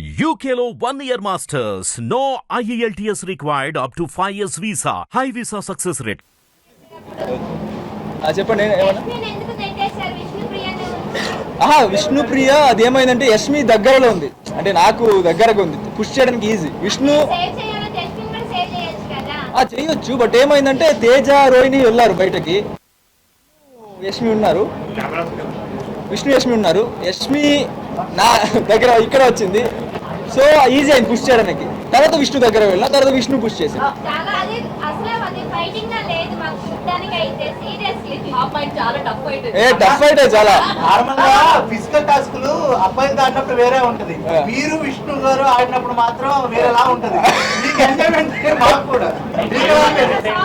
Year masters. No E IELTS required up to 5 years visa. High visa success rate. ఆ, చెప్పండి ఆహా విష్ణుప్రియ అది ఏమైందంటే యష్మి దగ్గరలో ఉంది. అంటే నాకు దగ్గరగా ఉంది. పుష్ చేయడానికి ఈజీ విష్ణు? చేయొచ్చు బట్ ఏమైందంటే తేజ రోహిణి వెళ్ళారు బయటకి. యష్మి ఉన్నారు. విష్ణు యష్మి ఉన్నారు. యష్మి నా దగ్గర ఇక్కడ వచ్చింది. సో ఈజీ అయింది పుష్ చేయడానికి తర్వాత విష్ణు దగ్గర వెళ్ళిన తర్వాత విష్ణు పుష్ చేసి చాలా అది అసలు అది ఫైటింగ్గా లేదు మాకు చూడడానికి అయితే సీరియస్లీ ఆ పాయింట్ చాలా టఫ్ అయితే. ఏ టఫ్ అయితే చాలా. నార్మల్గా ఫిజికల్ టాస్కులు అబ్బాయిలు ఆడినప్పుడు వేరే ఉంటది. మీరు విష్ణు గారు ఆడినప్పుడు మాత్రం వేరేలా ఉంటది. మీకు ఎంజాయ్మెంట్ మాకు కూడా సాంగ్ వేసుకో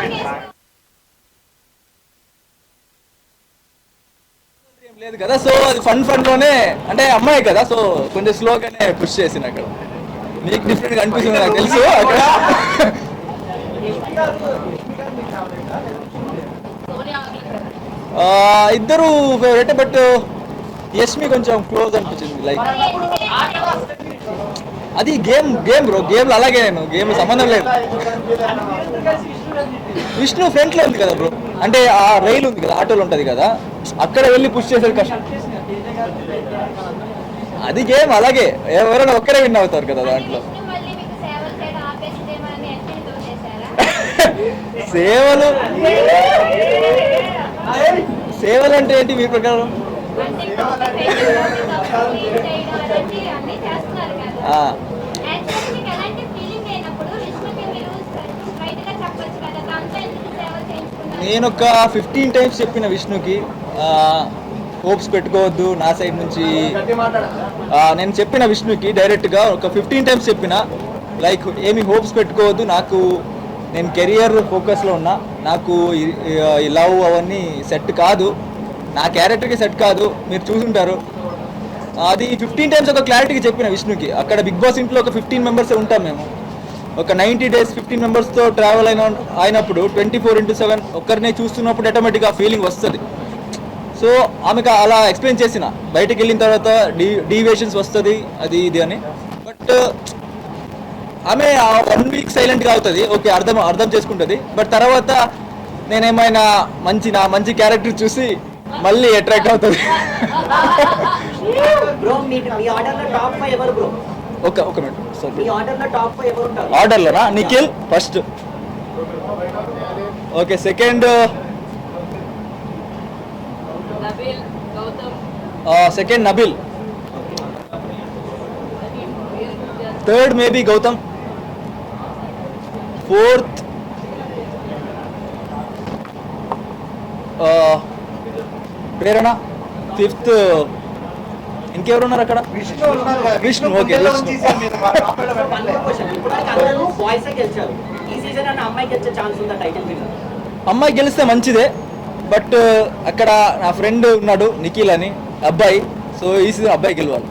ఏం లేదు కదా? సో అది ఫన్ ఫన్లోనే అంటే అమ్మాయి కదా సో కొంచెం స్లోగానే పుష్ చేసింది అక్కడ. నీకు డిఫరెంట్గా అనిపిస్తుంది నాకు తెలుసు అక్కడ. ఇద్దరు ఫేవరెట్ బట్ యష్మి కొంచెం క్లోజ్ అనిపించింది లైక్ అది గేమ్ గేమ్ బ్రో గేమ్ అలాగే నేను గేమ్ సంబంధం లేదు. విష్ణు ఫ్రంట్లో ఉంది కదా బ్రో అంటే ఆ రైలు ఉంది కదా ఆటోలో ఉంటది కదా. అక్కడ వెళ్ళి పుష్ చేసేది కష్టం. అది గేమ్ అలాగే. ఎవరైనా ఒక్కరే విన్ అవుతారు కదా దాంట్లో. సేవలు. సేవలు అంటే ఏంటి మీ ప్రకారం? అంటే కాపీ చేయడం, కాపీ చేయడం అలాంటి అన్ని చేస్తున్నారు కదా ఆ, యాక్చువల్లీ మీకు ఎలాంటి ఫీలింగ్ అయినప్పుడు విష్ణుకి మీరు స్ట్రైట్గా చెప్పొచ్చు కదా తనతో ఎందుకు సేవలు చేయించుకున్నారు నేను ఒక ఫిఫ్టీన్ టైమ్స్ చెప్పిన విష్ణుకి హోప్స్ పెట్టుకోవద్దు నా సైడ్ నుంచి. నేను చెప్పిన విష్ణుకి డైరెక్ట్గా ఒక ఫిఫ్టీన్ టైమ్స్ చెప్పిన లైక్ ఏమి హోప్స్ పెట్టుకోవద్దు నాకు నేను కెరియర్ ఫోకస్లో ఉన్నా నాకు ఈ లవ్ అవన్నీ సెట్ కాదు నా క్యారెక్టర్కి సెట్ కాదు మీరు చూసుంటారు. అది ఫిఫ్టీన్ టైమ్స్ ఒక క్లారిటీకి చెప్పిన విష్ణుకి అక్కడ బిగ్ బాస్ ఇంట్లో ఒక ఫిఫ్టీన్ మెంబర్స్ ఉంటాం మేము. ఒక నైంటీ డేస్ ఫిఫ్టీన్ మెంబర్స్తో ట్రావెల్ అయిన అయినప్పుడు ట్వంటీ ఫోర్ ఇంటూ సెవెన్ ఒక్కరినే చూస్తున్నప్పుడు ఆటోమేటిక్గా ఫీలింగ్ వస్తుంది. సో ఆమెకు అలా ఎక్స్ప్లెయిన్ చేసిన. బయటకు వెళ్ళిన తర్వాత డీ డీవియేషన్స్ వస్తుంది అది ఇది అని. బట్ ఆమె వన్ వీక్ సైలెంట్గా అవుతుంది. ఓకే అర్థం అర్థం చేసుకుంటుంది. బట్ తర్వాత నేనేమైనా మంచి నా మంచి క్యారెక్టర్ చూసి మళ్ళీ అట్రాక్ట్ అవుతుంది. ఒక ఒక మినిట్ మీ సారీ ఆర్డర్లో టాప్ ఫైవ్ ఎవరు ఉంటారు? ఆర్డర్లోనా? Nikhil first. Okay second. Second Nabeel. Third maybe Gautam. Fourth. Prerana. Fifth. ఇంకెవరు ఉన్నారు అక్కడ? విష్ణు ఉన్నారు కదా, విష్ణు, ఓకే, అమ్మాయి గెలిస్తే మంచిదే బట్ అక్కడ నా ఫ్రెండ్ ఉన్నాడు నిఖిల్ అని అబ్బాయి. సో ఈ సీజన్ అబ్బాయి గెలవాలి.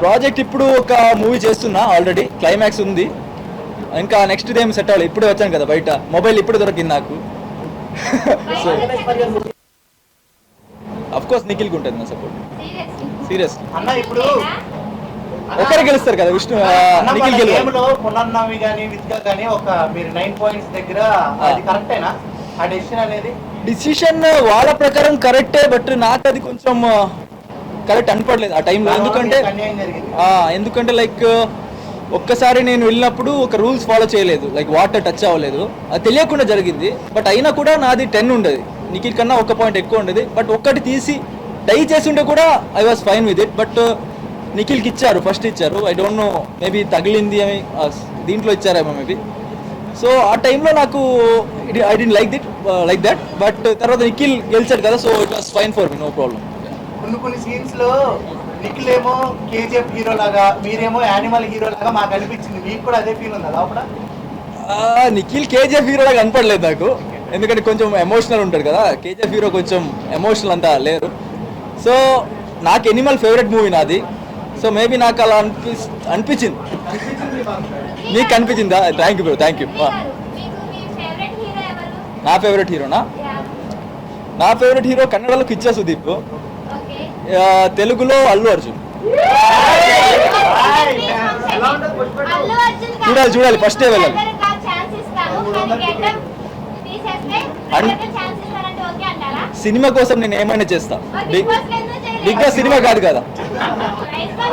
ప్రాజెక్ట్ ఇప్పుడు ఒక మూవీ చేస్తున్నా ఆల్రెడీ క్లైమాక్స్ ఉంది. ఇంకా నెక్స్ట్ ఏం సెట్ అవ్వాలి? ఇప్పుడే వచ్చాను కదా బయట. మొబైల్ ఇప్పుడు దొరికింది నాకు. So all the best for your movie of course నిఖిల్కి ఉంటుంది నా సపోర్ట్ సీరియస్లీ సీరియస్ అన్న ఇప్పుడు ఒకరు గెలుస్తారు కదా విష్ణు నిఖిల్ పునర్నవి గానీ విద్య గానీ ఒక మీరు నైన్ పాయింట్స్ దగ్గర అది కరెక్టేనా? ఆ డెసిషన్ అనేది? డిసిషన్ వాళ్ళ ప్రకారం కరెక్టే బట్ నాకు అది కొంచెం కరెక్ట్ అనిపడలేదు ఆ టైంలో ఎందుకంటే ఎందుకంటే లైక్ ఒక్కసారి నేను వెళ్ళినప్పుడు ఒక రూల్స్ ఫాలో చేయలేదు. లైక్ వాటర్ టచ్ అవ్వలేదు. అది తెలియకుండా జరిగింది. బట్ అయినా కూడా నాది టెన్ ఉండేది. నిఖిల్ కన్నా ఒక పాయింట్ ఎక్కువ ఉండేది. బట్ ఒక్కటి తీసి డై చేసి ఉంటే కూడా I was fine with it but నిఖిల్కి ఇచ్చారు ఫస్ట్ ఇచ్చారు. ఐ డోంట్ నో మేబీ తగిలింది అని దీంట్లో ఇచ్చారేమో మేబీ సో ఆ టైంలో నాకు I did like that like that but తర్వాత నిఖిల్ గెలిచాడు కదా so it was fine for me no problem కొన్ని కొన్ని సీన్స్లో నిఖిల్ ఏమో కేజీఎఫ్ హీరో లాగా మీరేమో యానిమల్ హీరో లాగా మాకు అనిపించింది. మీకు కూడా అదే ఫీల్ ఉందా లోపల? నిఖిల్ కేజీఎఫ్ హీరో లాగా కనపడలేదు నాకు. ఎందుకంటే కొంచెం ఎమోషనల్ ఉంటాడు కదా కేజీఎఫ్ హీరో కొంచెం ఎమోషనల్ అంతా లేరు సో నాకు ఎనిమల్ ఫేవరెట్ మూవీ నాది సో మేబీ నాకు అలా అనిపి అనిపించింది నీకు అనిపించిందా thank you bro thank you మీకు మీ ఫేవరెట్ హీరో ఎవరు నా ఫేవరెట్ హీరోనా నా ఫేవరెట్ హీరో కన్నడలో కిచ్చా సుదీప్ తెలుగులో అల్లు అర్జున్ చూడాలి, చూడాలి, first ఏ వెళ్ళాలి. సినిమా కోసం నేను ఏమైనా చేస్తా. బిగ్ బాస్ సినిమా కాదు కదా.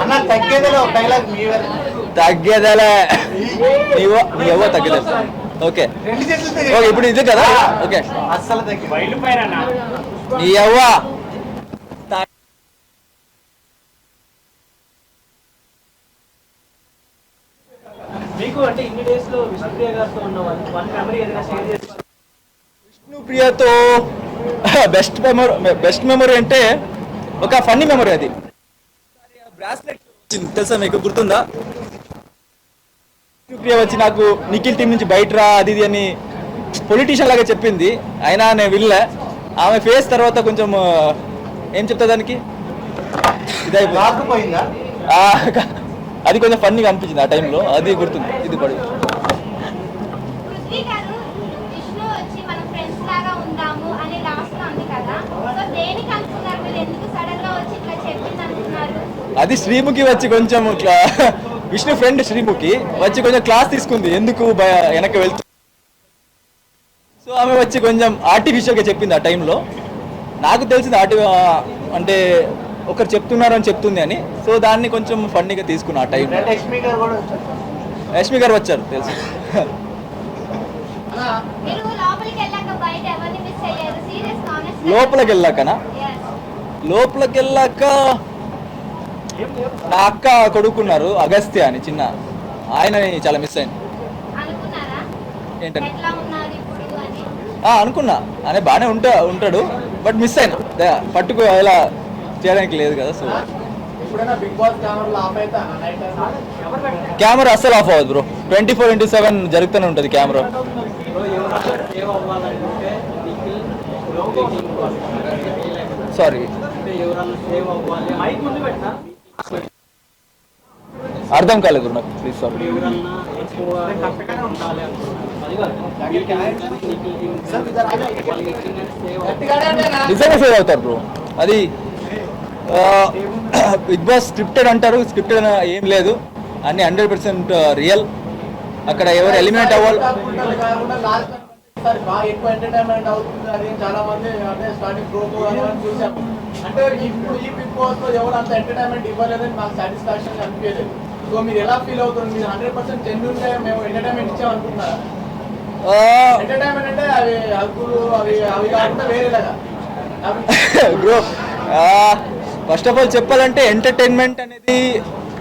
అన్న తగ్గేదేలో ఒక డైలాగ్ మీ తగ్గేదలే. నీవో తగ్గలేదు ఓకే. ఇప్పుడు ఇది కదా? ఓకే. అస్సలు నీ ఎవ్వ మీకు అంటే ఇన్ని డేస్లో విష్ణుప్రియ గారితో ఉన్న వన్ వన్ మెమరీ ఏదైనా షేర్ విష్ణుప్రియతో బెస్ట్ మెమరీ బెస్ట్ మెమరీ అంటే ఒక ఫన్నీ మెమరీ అది. బ్రాస్లెట్ తెలుసా మీకు? గుర్తుందా? విష్ణుప్రియ వచ్చి నాకు నిఖిల్ టీం నుంచి బయట రా అది ఇది అని పొలిటీషియన్ లాగా చెప్పింది. అయినా నేను వెళ్ళా ఆమె ఫేస్ తర్వాత కొంచెం ఏం చెప్తా దానికి? అది కొంచెం ఫన్నీగా అనిపించింది ఆ టైంలో అది గుర్తుంది. ఇది పడి పృథ్వీ గారు విష్ణు వచ్చి మనం ఫ్రెండ్స్ లాగా ఉందాము అని లాస్ట్లో ఉంది కదా సో దేనికి అనుకున్నారు మీరు ఎందుకు సడన్గా వచ్చి ఇట్లా చెప్పింది అనుకున్నారు అది శ్రీముఖి వచ్చి కొంచెం విష్ణు ఫ్రెండ్ శ్రీముఖి వచ్చి కొంచెం క్లాస్ తీసుకుంది. ఎందుకు భయ- వెనక్కి వెళ్తూ? సో ఆమె వచ్చి కొంచెం ఆర్టిఫిషియల్గా చెప్పింది ఆ టైంలో నాకు తెలిసింది ఆర్టి అంటే ఒకరు చెప్తున్నారు అని చెప్తుంది అని. సో దాన్ని కొంచెం ఫన్నీగా తీసుకున్నా ఆ టైంలో లక్ష్మి గారు కూడా వచ్చారు. యష్మి గారు వచ్చారు తెలుసు. మీరు లోపలికి వెళ్ళాక బయట ఎవరిని మిస్ అయ్యారు సీరియస్ ఆనెస్ట్ లోపలికి వెళ్ళాకనా? లోపలికి వెళ్ళాక నా అక్క కొడుకున్నారు అగస్త్య అని చిన్న. ఆయనని చాలా మిస్ అయింది. అనుకున్నారా? ఏంటని? ఎట్లా ఉన్నారు ఇప్పుడు అని? ఆ, అనుకున్నా. అనే బాగానే ఉంటా ఉంటాడు బట్ మిస్ అయినా. పట్టుకు ఇలా చేయడానికి లేదు కదా సో కెమెరా అస్సలు ఆఫ్ అవ్వదు bro twenty four into seven జరుగుతూనే ఉంటుంది కెమెరా. సారీ అర్థం కాలేదు నాకు ప్లీజ్ నిజంగా సేవ్ అవుతారు బ్రో అది బిగ్ బాస్ స్క్రిప్టెడ్ అంటారు స్క్రిప్టెడ్ ఏం లేదు. అన్ని హండ్రెడ్ పర్సెంట్ రియల్ అక్కడ ఎవరు ఎలిమినేట్ అవ్వాలి చాలా మంది అంటే స్టార్టింగ్ అంటే ఇప్పుడు ఈ బిగ్ బాస్లో ఎవరు అంత ఎంటర్టైన్మెంట్ ఇవ్వలేదని మాకు సాటిస్ఫాక్షన్ అనిపించలేదు. సో మీరు ఎలా ఫీల్ అవుతుంది మీరు హండ్రెడ్ పర్సెంట్ జెన్యున్గా మేము ఎంటర్టైన్మెంట్ ఇచ్చాం అనుకుంటున్నారా ఎంటర్టైన్మెంట్ అంటే అవి హక్కులు అవి అవి కాకుండా వేరేలాగా బ్రో ఫస్ట్ ఆఫ్ ఆల్ చెప్పాలంటే ఎంటర్టైన్మెంట్ అనేది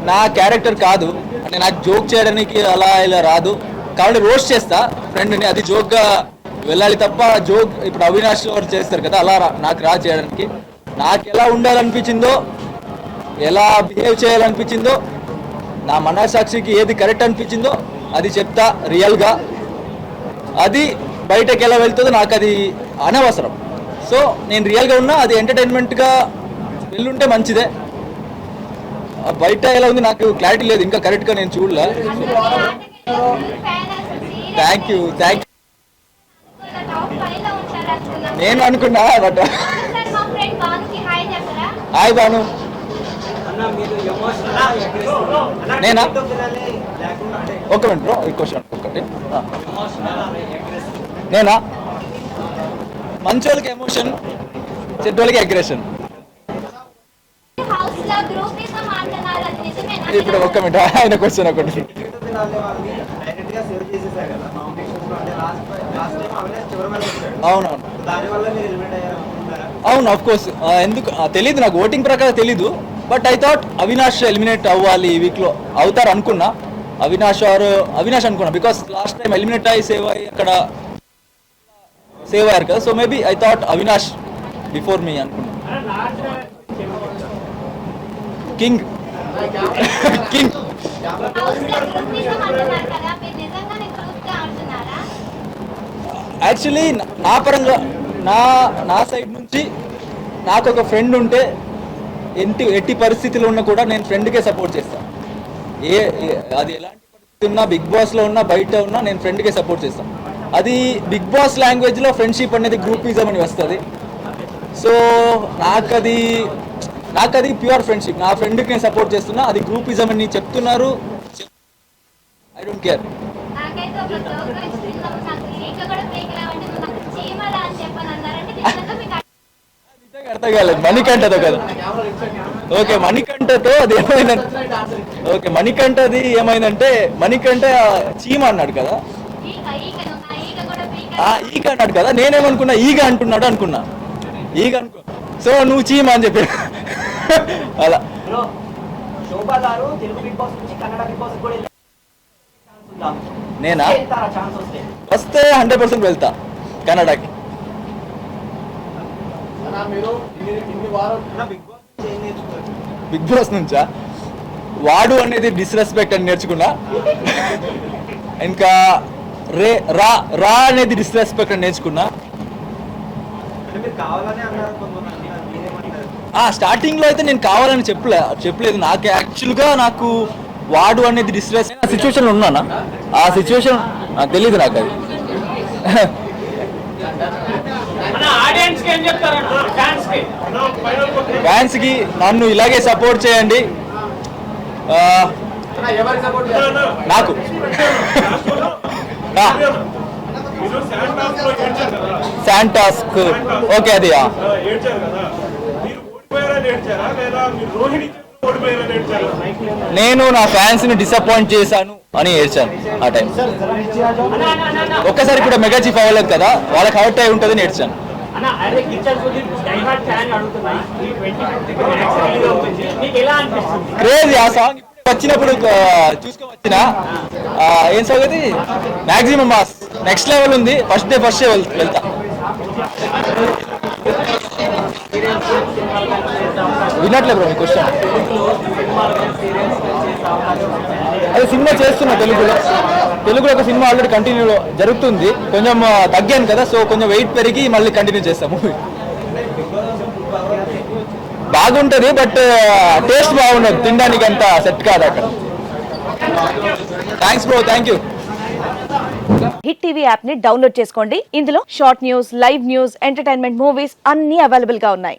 నా క్యారెక్టర్ కాదు. అంటే నాకు జోక్ చేయడానికి అలా ఇలా రాదు. కాబట్టి రోస్ట్ చేస్తా. ఫ్రెండ్ని అది జోక్గా వెళ్ళాలి తప్ప జోక్ ఇప్పుడు అవినాష్ వారు చేస్తారు కదా అలా రా- నాకు రా చేయడానికి. నాకు ఎలా ఉండాలనిపించిందో ఎలా బిహేవ్ చేయాలనిపించిందో నా మనసాక్షికి ఏది కరెక్ట్ అనిపించిందో అది చెప్తా రియల్గా. అది బయటకు ఎలా వెళ్తుందో నాకు అది అనవసరం. సో నేను రియల్గా ఉన్నా అది ఎంటర్టైన్మెంట్గా వెళ్ళుంటే మంచిదే. బయట ఎలా ఉంది నాకు క్లారిటీ లేదు ఇంకా కరెక్ట్గా నేను చూడలే. Thank you thank you. నేను అనుకున్నా బట్ ఒకసారి మా ఫ్రెండ్ భానుకి హాయ్ చెప్పరా హాయ్ బాను నేనా? ఒక మినిట్ బ్రో ఈ క్వశ్చన్ ఒకటి నేనా? మంచోళ్ళకి ఎమోషన్ చెడ్డోళ్ళకి అగ్రెషన్ ఇప్పుడు ఒక్క మినిట్ ఆయన క్వశ్చన్ ఒకటి. డైరెక్ట్గా సేవ్ చేసేసారు కదా నామినేషన్స్లో అంటే లాస్ట్ లాస్ట్ టైం అవినాష్ చివరి వరకు వచ్చాడు అవునవును. అవును అఫ్ కోర్స్ ఎందుకు తెలియదు తెలీదు నాకు ఓటింగ్ ప్రకారం తెలీదు. But I thought Avinash eliminate అవ్వాలి ఈ వీక్లో అవుతారు అనుకున్నా. అవినాష్ ఆర్ అవినాష్ అనుకున్నా బికాస్ లాస్ట్ టైం ఎలిమినేట్ అయ్యి సేవ్ అయ్యి అక్కడ సేవ్ అయ్యారు కదా. So maybe I thought Avinash before me అనుకున్నా. కింగ్ కింగ్ యాక్చువల్లీ నా పరంగా నా నా సైడ్ నుంచి నాకు ఒక ఫ్రెండ్ ఉంటే ఎట్టి ఎట్టి పరిస్థితులు ఉన్నా కూడా నేను ఫ్రెండ్కే సపోర్ట్ చేస్తాను ఏ ఏ- అది ఎలాంటి పరిస్థితి ఉన్నా బిగ్ బాస్లో ఉన్నా బయట ఉన్నా నేను ఫ్రెండ్కే సపోర్ట్ చేస్తాను అది బిగ్ బాస్ లాంగ్వేజ్లో ఫ్రెండ్షిప్ అనేది గ్రూపిజం అని వస్తుంది. సో నాకు అది నాకు అది ప్యూర్ ఫ్రెండ్షిప్ నా ఫ్రెండ్కి నేను సపోర్ట్ చేస్తున్నా అది గ్రూపిజం అని చెప్తున్నారు. ఐ డోంట్ కేర్ అర్థం కాలేదు. మణికంఠతో కదా? ఓకే మణికంఠతో అది ఏమైందంటే ఓకే మణికంఠది ఏమైందంటే మణికంఠ చీమ అన్నాడు కదా? ఈగ అన్నాడు కదా? నేనేమనుకున్నా ఈగ అంటున్నాడు అనుకున్నా. ఈగ అనుకో సో నువ్వు చీమ అని చెప్పి. అలా. బ్రో శోభా గారు తెలుగు బిగ్ బాస్ నుంచి కన్నడ బిగ్ బాస్ కూడా వెళ్ళే ఛాన్స్ ఉందా? నేనా? వస్తే హండ్రెడ్ పర్సెంట్ వెళ్తా. కన్నడకి. బిగ్ బాస్ నుంచి వాడు అనేది డిస్రెస్పెక్ట్ అని నేర్చుకున్నా. ఇంకా రే రా రా అనేది డిస్రెస్పెక్ట్ అని నేర్చుకున్నా. అంటే మీరు కావాలనే అన్నారు కొంతమంది అది మీరేమంటారు? ఆ స్టార్టింగ్లో అయితే నేను కావాలని చెప్పలే చెప్పలేదు. నాకు యాక్చువల్గా నాకు వాడు అనేది డిస్ట్రెస్ సిచ్యువేషన్ ఉన్నానా? ఆ సిచ్యువేషన్ నాకు తెలియదు నాకు అది. ఫ్యాన్స్కి నన్ను ఇలాగే సపోర్ట్ చేయండి. నాకు. శాంటాస్క్ ఓకే అది నేను నా ఫ్యాన్స్ని డిసప్పాయింట్ చేశాను అని ఏడ్చాను ఆ టైం. ఒక్కసారి కూడా మెగా చీఫ్ అవ్వలేదు కదా వాళ్ళకి హర్ట్ అయి ఉంటుందని ఏడ్చాను. క్రేజీ ఆ సాంగ్ వచ్చినప్పుడు చూసుకొని ఏం సాంగ్ అది? మాక్సిమం మాస్ నెక్స్ట్ లెవెల్ ఉంది. ఫస్ట్ డే ఫస్ట్ డే వెళ్తా. వినట్లే బ్రో మీ క్వశ్చన్ అది సినిమా చేస్తున్నా తెలుగులో. తెలుగులో ఒక సినిమా ఆల్రెడీ కంటిన్యూ జరుగుతుంది. కొంచెం తగ్గాను కదా సో కొంచెం వెయిట్ పెరిగి మళ్ళీ కంటిన్యూ చేస్తాము బాగుంటుంది బట్ టేస్ట్ బాగుండదు. తినడానికి అంత సెట్ కాదు అక్కడ. Thanks bro thank you hit TV యాప్ని డౌన్లోడ్ చేసుకోండి. ఇందులో short news live news entertainment movies అన్ని అవైలబుల్గా ఉన్నాయి.